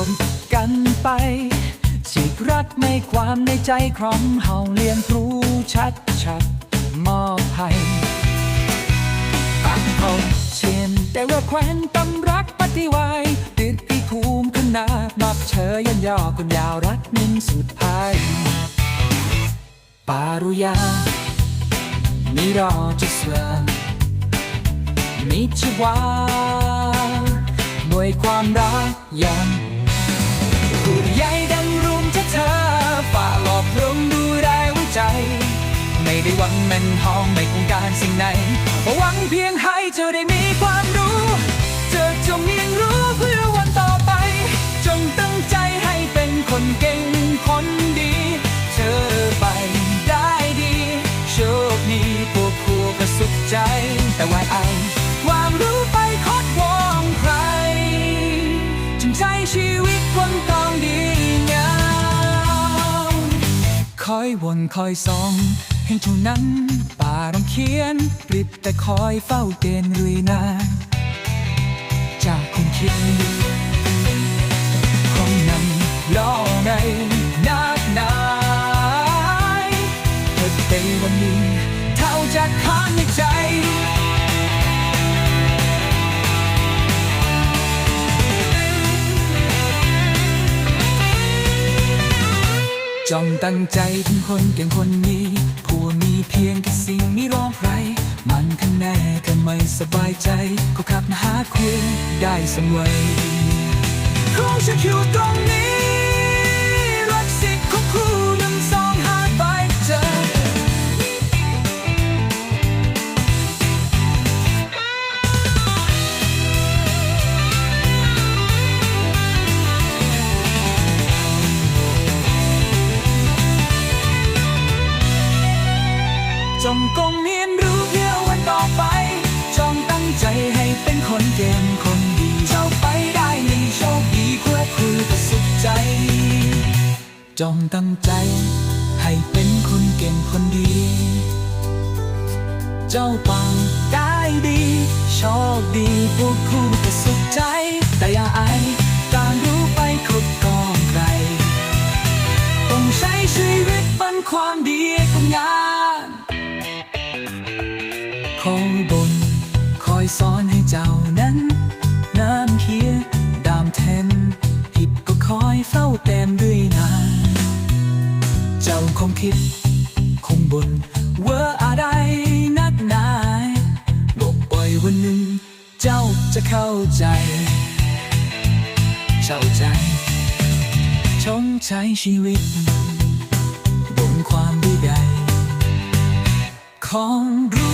จบกันไปสิรักในความในใจของเฮาเลี้ยงรู้ชัดชัดมอบให้ปักเขาเชียนแต่ว่าแควนตำรักปฏิวัยติดพี่ภูมิขนหนานับเชยยันยอคนยาวรักนิ่งสุดพายปารุยามีรอจะเสื่อมมีชีวาด้วยความรักยัง ได้หวังแม่นห้องไม่คงการสิ่งไหนหวังเพียงให้เธอได้มีความรู้ เธอจงเรียนรู้เพื่อวันต่อไป จงตั้งใจให้เป็นคนเก่งคนดี เธอไปได้ดี โชคดีพวกครูก็สุขใจ แต่ว่าไอความรู้ไปคดวองใครจึงใช้ชีวิตวันตองดีงามคอยวนคอยส่อง พียงเท่านั้นป่าต้องเขียนปริบแต่คอยเฝ้าเตือนรุยนาน จงตั้งใจถึงคนเก่งคนนี้ ผู้มีเพียงแค่สิ่งไม่รองใคร มันคะแน่ก็ไม่สบายใจ ก็ขับมาหาคุณได้เสมอคงจะอยู่ตรงนี้ จงกงเรียนรู้เพื่อวันต่อไป จงตั้งใจให้เป็นคนเก่งคนดีเจ้าไปได้มีโชคดีเพื่อคือประสุขใจ จงตั้งใจให้เป็นคนเก่งคนดี เจ้าปังได้ดีโชคดีพวกคู่ประสุขใจ แต่อย่าอายการรู้ไปคดกองใครต้องใช้ชีวิตเป็นความดี เจ้านั้น น้ำเฮียดามแทนผิดก็คอยเฝ้าแต้มด้วยนานเจ้าคงคิด คงบนว่าอะไรนักหนายบอกปล่อยวันหนึ่ง เจ้าจะเข้าใจเข้าใจชงใช้ชีวิต บนความดีใดของรู้